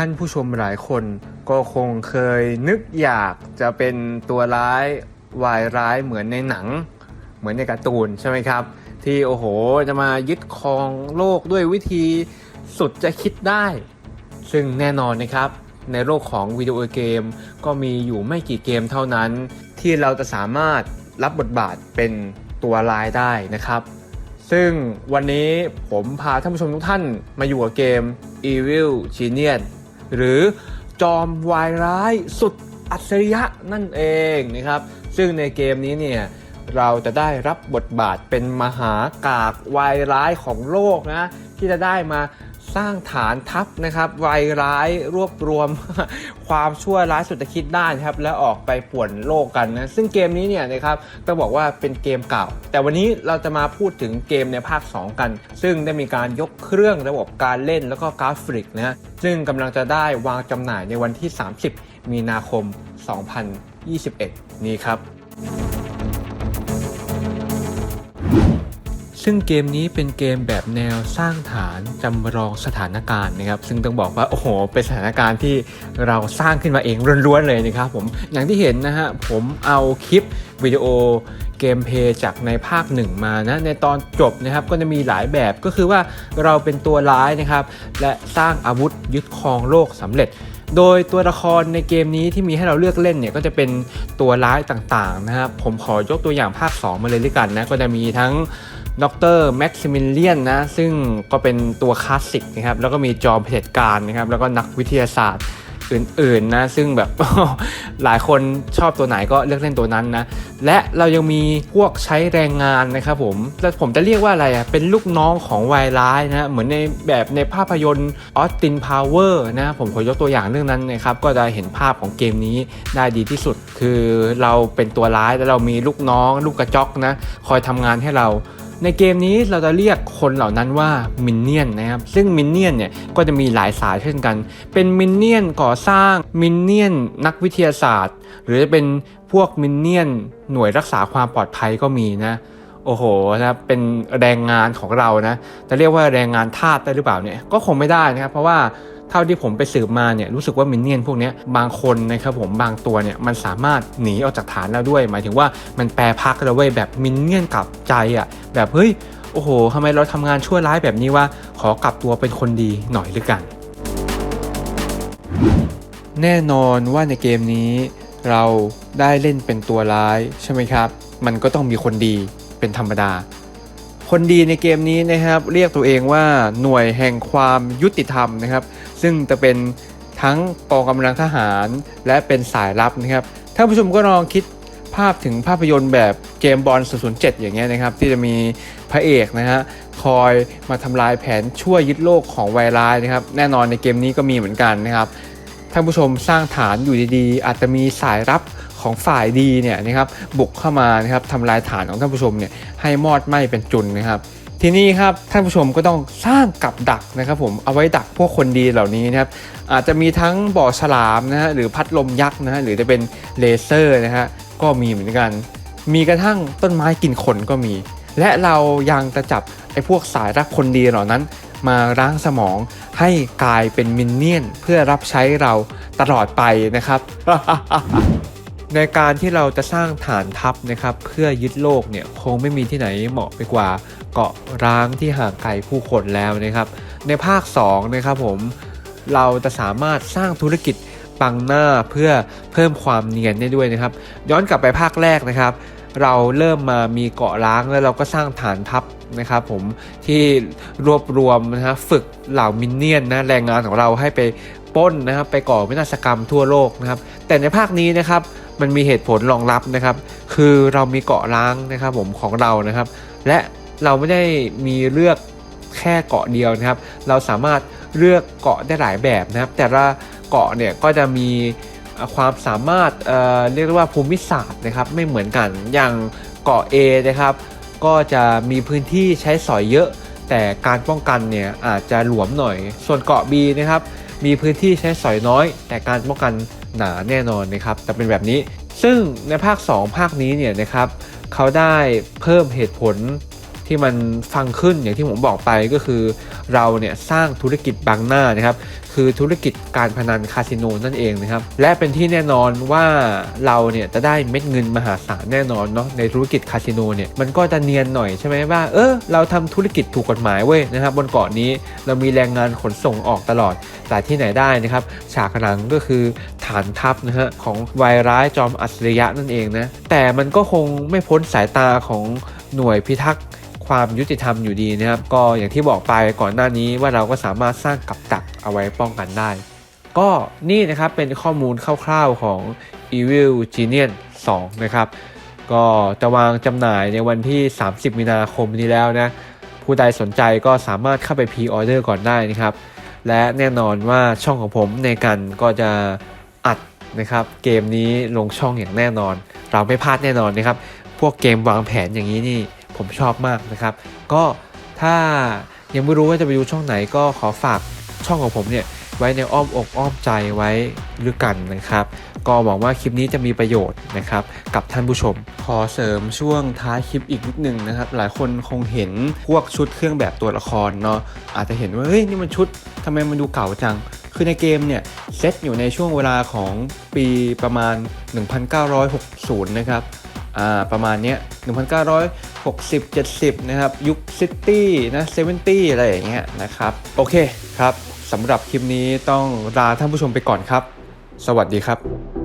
ท่านผู้ชมหลายคน ก็คงเคยนึกอยากจะเป็นตัวร้ายวายร้ายเหมือนในหนัง เหมือนในการ์ตูนใช่ไหมครับ ที่โอ้โหจะมายึดครองโลกด้วยวิธีสุดจะคิดได้ ซึ่งแน่นอนนะครับ ในโลกของวิดีโอเกม ก็มีอยู่ไม่กี่เกมเท่านั้น ที่เราจะสามารถรับบทบาทเป็นตัวร้ายได้นะครับ ซึ่งวันนี้ผมพาท่านผู้ชมทุกท่านมาอยู่กับเกม Evil Genius หรือจอมวายร้ายสุดอัจฉริยะนั่นเองนะครับ ซึ่งในเกมนี้เนี่ยเราจะได้รับบทบาทเป็นมหากากวายร้ายของโลกนะที่จะได้มา สร้างฐานทัพนะครับวายร้ายรวบรวม ความชั่วร้ายสุดจะคิดได้นะครับ แล้วออกไปป่วนโลกกันนะซึ่งเกมนี้เนี่ยนะครับต้องบอกว่าเป็นเกมเก่า แต่วันนี้เราจะมาพูดถึงเกมในภาค 2 กัน ซึ่งได้มีการยกเครื่องระบบการเล่นแล้วก็กราฟิกนะซึ่งกำลังจะได้วางจำหน่ายในวันที่ 30 มีนาคม 2021 นี้ครับ ซึ่งเกมนี้เป็นเกมแบบแนวสร้างฐานจำลองสถานการณ์นะครับ ซึ่งต้องบอกว่าโอ้โหเป็นสถานการณ์ที่เราสร้างขึ้นมาเองล้วนๆเลยนะครับผมอย่างที่เห็นนะฮะผมเอาคลิปวิดีโอเกมเพย์จากในภาคหนึ่งมานะในตอนจบนะครับก็จะมีหลายแบบก็คือว่าเราเป็นตัวร้ายนะครับ และสร้างอาวุธยึดครองโลกสำเร็จ โดยตัวละครในเกมนี้ที่มีให้เราเลือกเล่นเนี่ยก็จะเป็นตัวร้ายต่างๆนะครับผมขอยกตัวอย่างภาค 2 มาเลยด้วยกันนะก็จะมีทั้ง ดรแม็กซิมิเลียนนะ ซึ่งก็เป็นตัวคลาสสิกนะครับ แล้วก็มีจอมเผด็จการนะครับ แล้วก็นักวิทยาศาสตร์อื่นๆนะ ซึ่งแบบหลายคนชอบตัวไหนก็เลือกเล่นตัวนั้นนะ และเรายังมีพวกใช้แรงงานนะครับผมแล้วผมจะเรียกว่าอะไรอะ เป็นลูกน้องของวายร้ายนะ เหมือนในแบบในภาพยนตร์ออสตินพาวเวอร์นะ ผมขอยกตัวอย่างเรื่องนั้นนะครับ ก็จะเห็นภาพของเกมนี้ได้ดีที่สุด คือเราเป็นตัวร้ายแล้วเรามีลูกน้อง ลูกกระจอกนะ คอยทำงานให้เรา ในเกมนี้เราจะเรียกคนเหล่านั้นว่ามินเนี่ยนนะครับ ซึ่งมินเนี่ยนเนี่ยก็จะมีหลายสายเช่นกัน เป็นมินเนี่ยนก่อสร้างมินเนี่ยนนักวิทยาศาสตร์ หรือจะเป็นพวกมินเนี่ยนหน่วยรักษาความปลอดภัยก็มีนะโอ้โหนะเป็นแรงงานของเรานะจะเรียกว่าแรงงานทาสได้หรือเปล่าเนี่ยก็คงไม่ได้นะครับเพราะว่า เท่าที่ผมไปสืบมาเนี่ยรู้สึกว่ามินเนี่ยนพวกนี้บางคนนะครับผมบางตัวเนี่ยมันสามารถหนีออกจากฐานเราด้วย หมายถึงว่ามันแปรพักเราเว้ยแบบมินเนี่ยนกลับใจอะ่ะแบบเฮ้ยโอ้โหทำไมเราทำงานชั่วร้ายแบบนี้ว่าขอกลับตัวเป็นคนดีหน่อยหรือกัน แน่นอนว่าในเกมนี้เราได้เล่นเป็นตัวร้ายใช่ไหมครับ มันก็ต้องมีคนดีเป็นธรรมดา คนดีในเกมนี้นะครับ เรียกตัวเองว่าหน่วยแห่งความยุติธรรมนะครับ ซึ่งจะเป็นทั้งกองกำลังทหารและเป็นสายลับนะครับท่านผู้ชมก็ลองคิดภาพถึงภาพยนตร์แบบเกมบอล007 อย่างเงี้ยนะครับ ที่จะมีพระเอกนะฮะคอยมาทำลายแผนช่วยยึดโลกของไวรัสนะครับ แน่นอนในเกมนี้ก็มีเหมือนกันนะครับท่านผู้ชมสร้างฐานอยู่ดีๆ อาจจะมีสายรับของฝ่ายดีเนี่ยนะครับบุกเข้ามานะครับทำลายฐานของท่านผู้ชมเนี่ยให้มอดไหม้เป็นจุนนะครับ ทีนี้ครับท่านผู้ชมก็ต้องสร้างกับดักนะครับผมเอาไว้ดักพวกคนดีเหล่านี้นะครับอาจจะมีทั้งบ่อฉลามนะฮะหรือพัดลมยักษ์นะฮะหรือจะเป็นเลเซอร์นะฮะก็มีเหมือนกัน มีกระทั่งต้นไม้กินคนก็มี และเรายังจะจับไอ้พวกสายรักคนดีเหล่านั้น มาล้างสมองให้กลายเป็นมินเนี่ยนเพื่อรับใช้เราตลอดไปนะครับ ในการที่เราจะสร้างฐานทัพนะครับ เพื่อยึดโลกเนี่ยคงไม่มีที่ไหนเหมาะไปกว่าเกาะร้างที่ห่างไกลผู้คนแล้วนะครับ ในภาค2นะครับผมเราจะสามารถสร้างธุรกิจปังหน้าเพื่อเพิ่มความเนียนได้ด้วยนะครับ ย้อนกลับไปภาคแรกนะครับ เราเริ่มมามีเกาะล้างแล้วเราก็สร้างฐานทัพนะครับผมที่รวบรวมนะฮะฝึกเหล่ามินเนี่ยนนะแรงงานของเราให้ไปป้นนะครับไปก่อวินาศกรรมทั่วโลกนะครับ แต่ในภาคนี้นะครับมันมีเหตุผลรองรับนะครับ คือเรามีเกาะล้างนะครับผมของเรานะครับ และเราไม่ได้มีเลือกแค่เกาะเดียวนะครับ เราสามารถเลือกเกาะได้หลายแบบนะครับ แต่ละเกาะเนี่ยก็จะมีความสามารถเเรียกว่าภูมิศาสตร์นะครับ ไม่เหมือนกันอย่างเกาะ A นะครับ ก็จะมีพื้นที่ใช้สอยเยอะ แต่การป้องกันเนี่ยอาจจะหลวมหน่อย ส่วนเกาะ B นะครับมีพื้นที่ใช้สอยน้อย แต่การป้องกัน หนาแน่นอนนะครับจะเป็นแบบนี้ ซึ่งในภาค 2 ภาคนี้เนี่ยนะครับเขาได้เพิ่มเหตุผล ที่มันฟังขึ้นอย่างที่ผมบอกไปก็คือ เราเนี่ยสร้างธุรกิจบังหน้านะครับ คือธุรกิจการพนันคาสิโนนั่นเองนะครับ และเป็นที่แน่นอนว่าเราเนี่ยจะได้เม็ดเงินมหาศาลแน่นอนเนาะในธุรกิจคาสิโนเนี่ยมันก็จะเนียนหน่อยใช่ไหมว่าเออเราทำธุรกิจถูกกฎหมายเว้ยนะครับบนเกาะนี้เรามีแรงงานขนส่งออกตลอดแต่ที่ไหนได้นะครับฉากหลังก็คือฐานทัพนะฮะของวายร้ายจอมอัจฉริยะนั่นเองนะแต่มันก็คงไม่พ้นสายตาของหน่วยพิทักษ์ ความยุติธรรมอยู่ดีนะครับ ก็อย่างที่บอกไปก่อนหน้านี้ว่าเราก็สามารถสร้างกับดักเอาไว้ป้องกันได้ ก็นี่นะครับเป็นข้อมูลคร่าวๆของ Evil Genius 2 นะครับ ก็จะวางจำหน่ายในวันที่ 30 มีนาคมนี้แล้วนะ ผู้ใดสนใจก็สามารถเข้าไปพรีออเดอร์ก่อนได้นะครับ และแน่นอนว่าช่องของผมในกันก็จะอัดนะครับ เกมนี้ลงช่องอย่างแน่นอน เราไม่พลาดแน่นอนนะครับ พวกเกมวางแผนอย่างนี้นี่ ผมชอบมากนะครับ ก็ถ้ายังไม่รู้ว่าจะไปดูช่องไหนก็ขอฝากช่องของผมเนี่ยไว้ในอ้อมอกอ้อมใจไว้ด้วยกันนะครับ ก็หวังว่าคลิปนี้จะมีประโยชน์นะครับ กับท่านผู้ชม ขอเสริมช่วงท้ายคลิปอีกนิดนึงนะครับ หลายคนคงเห็นพวกชุดเครื่องแบบตัวละครเนาะอาจจะเห็นว่าเฮ้ยนี่มันชุดทำไมมันดูเก่าจัง คือในเกมเนี่ยเซตอยู่ในช่วงเวลาของปีประมาณ 1960 นะครับอ่าประมาณเนี้ย 60 70 นะครับ ยุคซิตี้นะเซเวนตี้อะไรอย่างเงี้ยนะครับ โอเคครับสำหรับคลิปนี้ต้องลาท่านผู้ชมไปก่อนครับ สวัสดีครับ